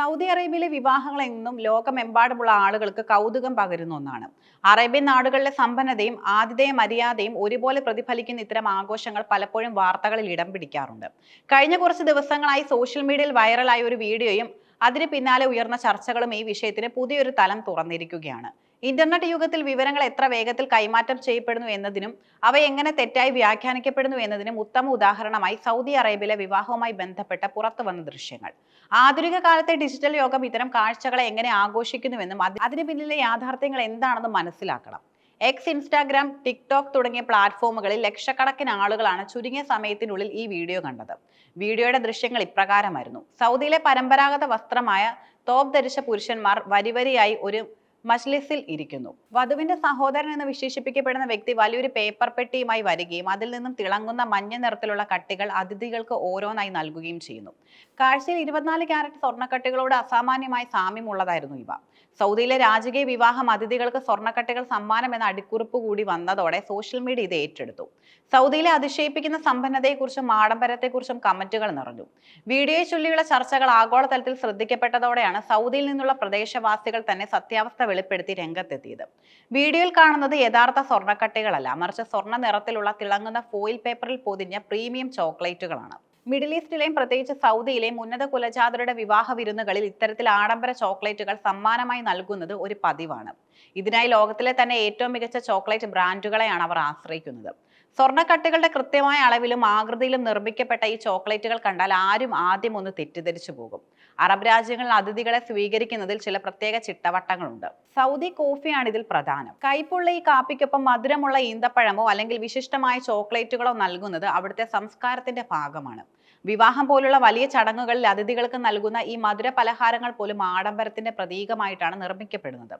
Saudi അറേബ്യയിലെ വിവാഹങ്ങൾ എന്നും ലോകമെമ്പാടുമുള്ള ആളുകൾക്ക് കൗതുകം പകരുന്ന ഒന്നാണ്. അറേബ്യൻ നാടുകളിലെ സമ്പന്നതയും ആതിഥേയ മര്യാദയും ഒരുപോലെ പ്രതിഫലിക്കുന്ന ഇത്തരം ആഘോഷങ്ങൾ പലപ്പോഴും വാർത്തകളിൽ ഇടം പിടിക്കാറുണ്ട്. കഴിഞ്ഞ കുറച്ച് ദിവസങ്ങളായി സോഷ്യൽ മീഡിയയിൽ വൈറലായ ഒരു വീഡിയോയും അതിന് പിന്നാലെ ഉയർന്ന ചർച്ചകളും ഈ വിഷയത്തിന് പുതിയൊരു തലം തുറന്നിരിക്കുകയാണ്. ഇന്റർനെറ്റ് യുഗത്തിൽ വിവരങ്ങൾ എത്ര വേഗത്തിൽ കൈമാറ്റം ചെയ്യപ്പെടുന്നു എന്നതിനും അവ എങ്ങനെ തെറ്റായി വ്യാഖ്യാനിക്കപ്പെടുന്നു എന്നതിനും ഉത്തമ ഉദാഹരണമായി സൗദി അറേബ്യയിലെ വിവാഹവുമായി ബന്ധപ്പെട്ട പുറത്തു വന്ന ദൃശ്യങ്ങൾ. ആധുനിക കാലത്തെ ഡിജിറ്റൽ യോഗം ഇത്തരം കാഴ്ചകളെ എങ്ങനെ ആഘോഷിക്കുന്നുവെന്നും അത് അതിന് പിന്നിലെ യാഥാർത്ഥ്യങ്ങൾ എന്താണെന്ന് മനസ്സിലാക്കണം. എക്സ് ഇൻസ്റ്റാഗ്രാം ടിക്ടോക്ക് തുടങ്ങിയ പ്ലാറ്റ്ഫോമുകളിൽ ലക്ഷക്കണക്കിന് ആളുകളാണ് ചുരുങ്ങിയ സമയത്തിനുള്ളിൽ ഈ വീഡിയോ കണ്ടത്. വീഡിയോയുടെ ദൃശ്യങ്ങൾ ഇപ്രകാരമായിരുന്നു. സൗദിയിലെ പരമ്പരാഗത വസ്ത്രമായ തോപ്പ് ധരിച്ച പുരുഷന്മാർ വരിവരിയായി ഒരു മജ്ലിസിൽ ഇരിക്കുന്നു. വധുവിന്റെ സഹോദരൻ എന്ന് വിശേഷിപ്പിക്കപ്പെടുന്ന വ്യക്തി വലിയൊരു പേപ്പർ പെട്ടിയുമായി വരികയും അതിൽ നിന്നും തിളങ്ങുന്ന മഞ്ഞ നിറത്തിലുള്ള കട്ടികൾ അതിഥികൾക്ക് ഓരോന്നായി നൽകുകയും ചെയ്യുന്നു. കാഴ്ചയിൽ ഇരുപത്തിനാല് ക്യാരറ്റ് സ്വർണക്കട്ടികളോട് അസാമാന്യമായ സാമ്യമുള്ളതായിരുന്നു ഇവ. സൗദിയിലെ രാജകീയ വിവാഹം അതിഥികൾക്ക് സ്വർണക്കട്ടികൾ സമ്മാനം എന്ന അടിക്കുറിപ്പ് കൂടി വന്നതോടെ സോഷ്യൽ മീഡിയ ഇത് ഏറ്റെടുത്തു. സൗദിയിലെ അതിശയിപ്പിക്കുന്ന സമ്പന്നതയെക്കുറിച്ചും ആഡംബരത്തെക്കുറിച്ചും കമന്റുകൾ നിറഞ്ഞു. വീഡിയോയെ ചൊല്ലിയുള്ള ചർച്ചകൾ ആഗോളതലത്തിൽ ശ്രദ്ധിക്കപ്പെട്ടതോടെയാണ് സൗദിയിൽ നിന്നുള്ള പ്രദേശവാസികൾ തന്നെ സത്യാവസ്ഥ വെളിപ്പെടുത്തി രംഗത്തെത്തിയത്. വീഡിയോയിൽ കാണുന്നത് യഥാർത്ഥ സ്വർണക്കട്ടികളല്ല. മറിച്ച് സ്വർണ നിറത്തിലുള്ള തിളങ്ങുന്ന ഫോയിൽ പേപ്പറിൽ പൊതിഞ്ഞ പ്രീമിയം ചോക്ലേറ്റുകളാണ്. മിഡിൽ ഈസ്റ്റിലെയും പ്രത്യേകിച്ച് സൗദിയിലെയും ഉന്നത കുലജാതരുടെ വിവാഹ വിരുന്നുകളിൽ ഇത്തരത്തിൽ ആഡംബര ചോക്ലേറ്റുകൾ സമ്മാനമായി നൽകുന്നത് ഒരു പതിവാണ്. ഇതിനായി ലോകത്തിലെ തന്നെ ഏറ്റവും മികച്ച ചോക്ലേറ്റ് ബ്രാൻഡുകളെയാണ് അവർ ആശ്രയിക്കുന്നത്. സ്വർണക്കട്ടികളുടെ കൃത്യമായ അളവിലും ആകൃതിയിലും നിർമ്മിക്കപ്പെട്ട ഈ ചോക്ലേറ്റുകൾ കണ്ടാൽ ആരും ആദ്യം ഒന്ന് തെറ്റിദ്ധരിച്ചു പോകും. അറബ് രാജ്യങ്ങളിൽ അതിഥികളെ സ്വീകരിക്കുന്നതിൽ ചില പ്രത്യേക ചിട്ടവട്ടങ്ങളുണ്ട്. സൗദി കോഫിയാണ് ഇതിൽ പ്രധാനം. കൈപ്പുള്ള ഈ കാപ്പിക്കൊപ്പം മധുരമുള്ള ഈന്തപ്പഴമോ അല്ലെങ്കിൽ വിശിഷ്ടമായ ചോക്ലേറ്റുകളോ നൽകുന്നത് അവിടുത്തെ സംസ്കാരത്തിന്റെ ഭാഗമാണ്. വിവാഹം പോലുള്ള വലിയ ചടങ്ങുകളിൽ അതിഥികൾക്ക് നൽകുന്ന ഈ മധുര പലഹാരങ്ങൾ പോലും ആഡംബരത്തിന്റെ പ്രതീകമായിട്ടാണ് നിർമ്മിക്കപ്പെടുന്നത്.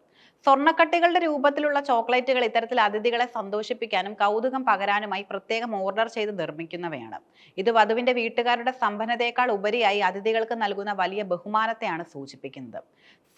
സ്വർണക്കട്ടികളുടെ രൂപത്തിലുള്ള ചോക്ലേറ്റുകൾ ഇത്തരത്തിൽ അതിഥികളെ സന്തോഷിപ്പിക്കാനും കൗതുകം പകരാനുമായി പ്രത്യേകം ഓർഡർ ചെയ്ത് നിർമ്മിക്കുന്നവയാണ്. ഇത് വധുവിന്റെ വീട്ടുകാരുടെ സമ്പന്നതയേക്കാൾ ഉപരിയായി അതിഥികൾക്ക് നൽകുന്ന വലിയ ബഹുമാനത്തെയാണ് സൂചിപ്പിക്കുന്നത്.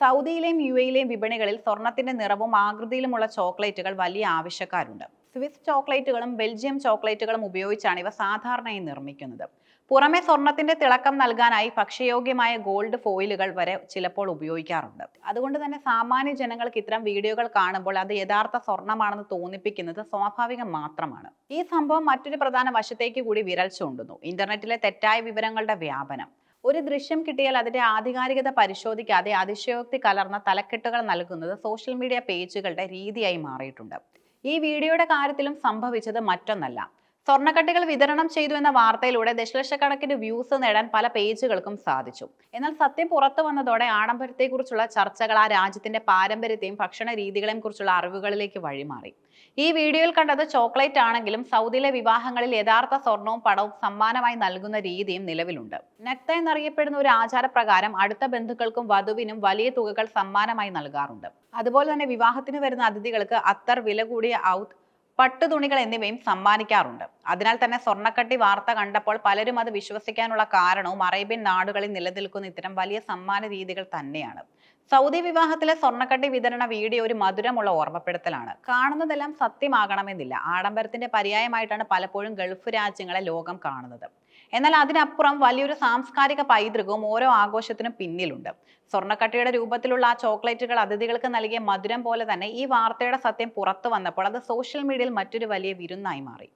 സൗദിയിലെയും യു എയിലെയും വിപണികളിൽ സ്വർണത്തിന്റെ നിറവും ആകൃതിയിലുമുള്ള ചോക്ലേറ്റുകൾ വലിയ ആവശ്യക്കാരുണ്ട്. സ്വിസ് ചോക്ലേറ്റുകളും ബെൽജിയം ചോക്ലേറ്റുകളും ഉപയോഗിച്ചാണ് ഇവ സാധാരണയായി നിർമ്മിക്കുന്നത്. പുറമെ സ്വർണത്തിന്റെ തിളക്കം നൽകാനായി ഭക്ഷ്യയോഗ്യമായ ഗോൾഡ് ഫോയിലുകൾ വരെ ചിലപ്പോൾ ഉപയോഗിക്കാറുണ്ട്. അതുകൊണ്ട് തന്നെ സാമാന്യ ജനങ്ങൾക്ക് ഇത്തരം വീഡിയോകൾ കാണുമ്പോൾ അത് യഥാർത്ഥ സ്വർണമാണെന്ന് തോന്നിപ്പിക്കുന്നത് സ്വാഭാവികം മാത്രമാണ്. ഈ സംഭവം മറ്റൊരു പ്രധാന വശത്തേക്ക് കൂടി വിരൽ ചൂണ്ടുന്നു. ഇന്റർനെറ്റിലെ തെറ്റായ വിവരങ്ങളുടെ വ്യാപനം. ഒരു ദൃശ്യം കിട്ടിയാൽ അതിന്റെ ആധികാരികത പരിശോധിക്കാതെ അതിശയോക്തി കലർന്ന തലക്കെട്ടുകൾ നൽകുന്നത് സോഷ്യൽ മീഡിയ പേജുകളുടെ രീതിയായി മാറിയിട്ടുണ്ട്. ഈ വീഡിയോയുടെ കാര്യത്തിലും സംഭവിച്ചത് മറ്റൊന്നല്ല. സ്വർണക്കട്ടികൾ വിതരണം ചെയ്തു എന്ന വാർത്തയിലൂടെ ദശലക്ഷക്കണക്കിന് വ്യൂസ് നേടാൻ പല പേജുകൾക്കും സാധിച്ചു. എന്നാൽ സത്യം പുറത്തു വന്നതോടെ ആഡംബരത്തെക്കുറിച്ചുള്ള ചർച്ചകൾ ആ രാജ്യത്തിന്റെ പാരമ്പര്യത്തെയും ഭക്ഷണ രീതികളെയും കുറിച്ചുള്ള അറിവുകളിലേക്ക് വഴിമാറി. ഈ വീഡിയോയിൽ കണ്ടത് ചോക്ലേറ്റ് ആണെങ്കിലും സൗദിയിലെ വിവാഹങ്ങളിൽ യഥാർത്ഥ സ്വർണവും പണവും സമ്മാനമായി നൽകുന്ന രീതിയും നിലവിലുണ്ട്. നക്ത എന്നറിയപ്പെടുന്ന ഒരു ആചാരപ്രകാരം അടുത്ത ബന്ധുക്കൾക്കും വധുവിനും വലിയ തുകകൾ സമ്മാനമായി നൽകാറുണ്ട്. അതുപോലെ തന്നെ വിവാഹത്തിന് വരുന്ന അതിഥികൾക്ക് അത്തർ വില കൂടിയ ഔത്ത് പട്ടുതുണികൾ എന്നിവയും സമ്മാനിക്കാറുണ്ട്. അതിനാൽ തന്നെ സ്വർണക്കട്ടി വാർത്ത കണ്ടപ്പോൾ പലരും അത് വിശ്വസിക്കാനുള്ള കാരണവും അറേബ്യൻ നാടുകളിൽ നിലനിൽക്കുന്ന ഇത്തരം വലിയ സമ്മാന രീതികൾ തന്നെയാണ്. സൗദി വിവാഹത്തിലെ സ്വർണക്കട്ടി വിതരണ വീഡിയോ ഒരു മധുരമുള്ള ഓർമ്മപ്പെടുത്തലാണ്. കാണുന്നതെല്ലാം സത്യമാകണമെന്നില്ല. ആഡംബരത്തിന്റെ പര്യായമായിട്ടാണ് പലപ്പോഴും ഗൾഫ് രാജ്യങ്ങളെ ലോകം കാണുന്നത്. എന്നാൽ അതിനപ്പുറം വലിയൊരു സാംസ്കാരിക പൈതൃകവും ഓരോ ആഘോഷത്തിനും പിന്നിലുണ്ട്. സ്വർണക്കട്ടിയുടെ രൂപത്തിലുള്ള ആ ചോക്ലേറ്റുകൾ അതിഥികൾക്ക് നൽകിയ മധുരം പോലെ തന്നെ ഈ വാർത്തയുടെ സത്യം പുറത്തു വന്നപ്പോൾ അത് സോഷ്യൽ മീഡിയയിൽ മറ്റൊരു വലിയ വിരുന്നായി മാറി.